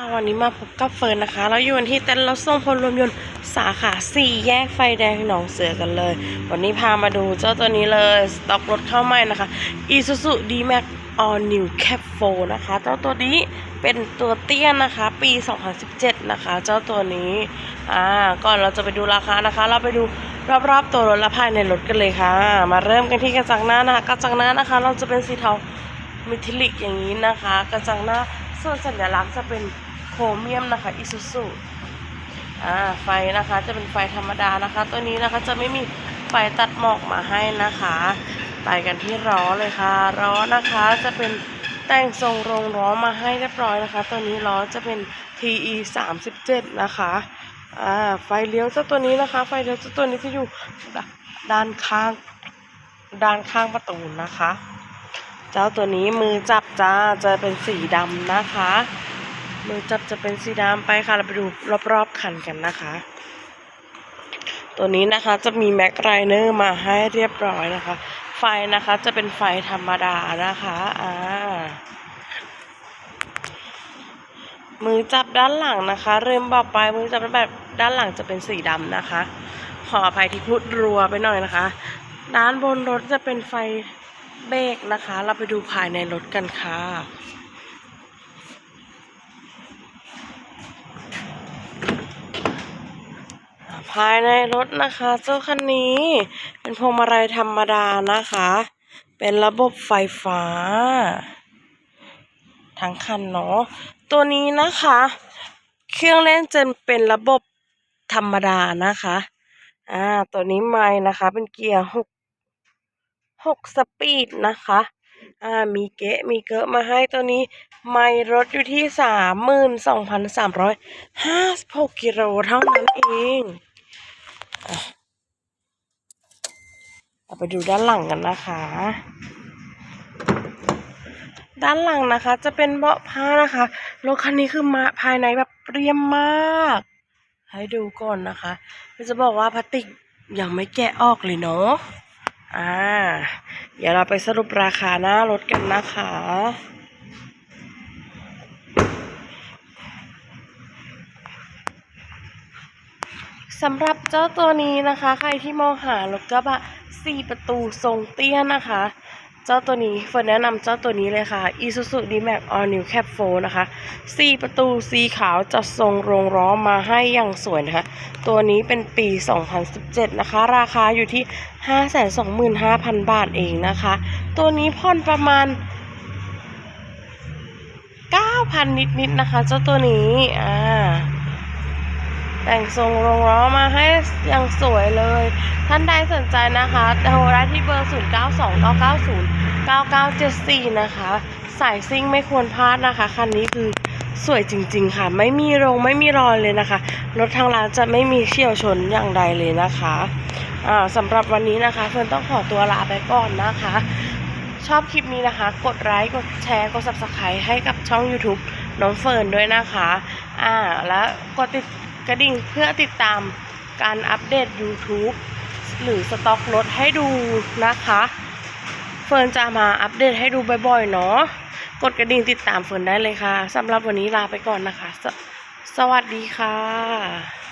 ค่ะวันนี้มาพบกับเฟิร์นนะคะ เราอยู่กันที่เต็นท์รถส่งพลรวมยนต์สาขาสี่แยกไฟแดงหนองเสือกันเลย วันนี้พามาดูเจ้าตัวนี้เลยสต็อกรถเข้าใหม่นะคะ Isuzu D-Max All New Cap 4นะคะ เจ้าตัวนี้เป็นตัวเตี้ยนะคะ ปี 2017 นะคะ เจ้าตัวนี้ อ่า ก่อนเราจะไปดูราคานะคะ เราไปดูรอบๆตัวรถและภายในรถกันเลยค่ะ มาเริ่มกันที่กระจังหน้านะคะ กระจังหน้านะคะ เราจะเป็นสีเทามิทิลิกอย่างนี้นะคะ กระจังหน้าส่วนสัญลักษณ์จะเป็น ครเมียมนะคะอิซูซุอ่าไฟนะคะจะเป็นไฟธรรมดานะคะ ตัวนี้นะคะจะไม่มีไฟตัดหมอกมาให้นะคะ ไปกันที่ล้อเลยค่ะล้อนะคะจะเป็นแต่งทรงโรงล้อมาให้เรียบร้อยนะคะ ตัวนี้ล้อจะเป็น TE 37นะคะอ่าไฟเลี้ยวเจ้าตัวนี้นะคะ ไฟเลี้ยวเจ้าตัวนี้จะอยู่ด้านข้างด้านข้างประตูนะคะ เจ้าตัวนี้มือจับจ้าจะเป็นสีดำนะคะ มือจับจะเป็นสีดำไปค่ะ เราไปดูรอบๆคันกันนะคะ ตัวนี้นะคะจะมีแม็กไรเนอร์มาให้เรียบร้อยนะคะ ไฟนะคะจะเป็นไฟธรรมดานะคะอ่ามือจับด้านหลังนะคะ เริ่มบอกไปมือจับแบบด้านหลังจะเป็นสีดำนะคะ ขออภัยที่พูดรัวไปหน่อยนะคะ ด้านบนรถจะเป็นไฟเบรกนะคะ เราไปดูภายในรถกันค่ะ ภายในรถนะคะเจ้าคันนี้ เป็นพวงมาลัยธรรมดานะคะ เป็นระบบไฟฟ้า ทั้งคันเนาะตัวนี้นะคะ เครื่องเล่นจะเป็นระบบธรรมดานะคะอ่าตัวนี้ไม่นะคะ เป็นเกียร์หกหกสปีดนะคะอ่ามีเกะมีเกอะมาให้ตัวนี้ ไม่รถอยู่ที่สามหมื่นสองพันสามร้อยห้าสิบหกกิโลเท่านั้นเอง เราไปดูด้านหลังกันนะคะ ด้านหลังนะคะ จะเป็นเบาะผ้านะคะรถคันนี้คือมาภายในแบบเรียมมาก ให้ดูก่อนนะคะจะบอกว่าพลาสติกยังไม่แกะออกเลยเนาะอ่า เดี๋ยวเราไปสรุปราคาหน้ารถกันนะคะ สำหรับเจ้าตัวนี้นะคะ ใครที่มองหารถกระบะ4ประตูทรงเตี้ยนะคะ เจ้าตัวนี้เฟิร์นแนะนำเจ้าตัวนี้เลยค่ะ Isuzu D-Max All New Cap 4นะคะ4ประตูสีขาวจะทรงโรงล้อมาให้อย่างสวยนะคะ ตัวนี้เป็นปี 2017 นะคะ ราคาอยู่ที่ 525,000 บาทเองนะคะ ตัวนี้ผ่อนประมาณ9,000 นิดๆนะคะ เจ้าตัวนี้อ่า แต่งทรงรงล้อมาให้อย่างสวยเลย ท่านใดสนใจนะคะโทรได้ที่เบอร์ 0 9 2 9 9 0 9 9 7 4 นะคะ สายซิ่งไม่ควรพลาดนะคะ คันนี้คือสวยจริง ๆ ค่ะ ไม่มีโรงไม่มีรอยเลยนะคะ รถทางร้านจะไม่มีเฉี่ยวชนอย่างใดเลยนะคะสำหรับวันนี้นะคะเฟิร์นต้องขอตัวลาไปก่อนนะคะ ชอบคลิปนี้นะคะ กดไลค์กดแชร์กด subscribe ให้กับช่อง YouTube น้องเฟิร์นด้วยนะคะ อ่า แล้วกดติด กระดิ่งเพื่อติดตามการอัปเดต YouTube หรือสต็อกรถให้ดูนะคะ เฟิร์นจะมาอัปเดตให้ดูบ่อยๆเนาะกดกระดิ่งติดตามเฟิร์นได้เลยค่ะสำหรับวันนี้ลาไปก่อนนะคะสสวัสดีค่ะ